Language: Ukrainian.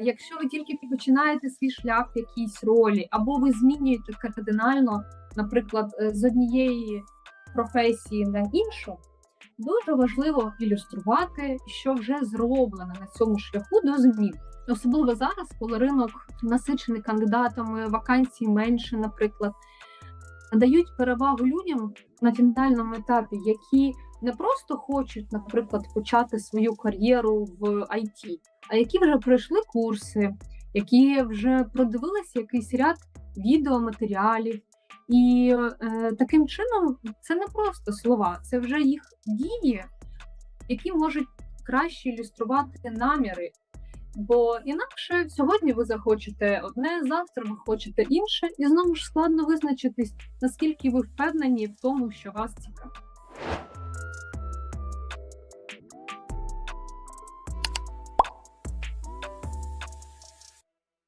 Якщо ви тільки починаєте свій шлях в якійсь ролі, або ви змінюєте кардинально, наприклад, е, з однієї професії на іншу, дуже важливо ілюструвати, що вже зроблено на цьому шляху до змін. Особливо зараз, коли ринок насичений кандидатами, вакансій менше, наприклад, дають перевагу людям на фінальному етапі, які не просто хочуть, наприклад, почати свою кар'єру в IT, а які вже пройшли курси, які вже продивилися якийсь ряд відеоматеріалів. І е, таким чином це не просто слова, це вже їх дії, які можуть краще ілюструвати наміри. Бо інакше сьогодні ви захочете одне, завтра ви хочете інше, і знову ж складно визначитись, наскільки ви впевнені в тому, що вас цікавить.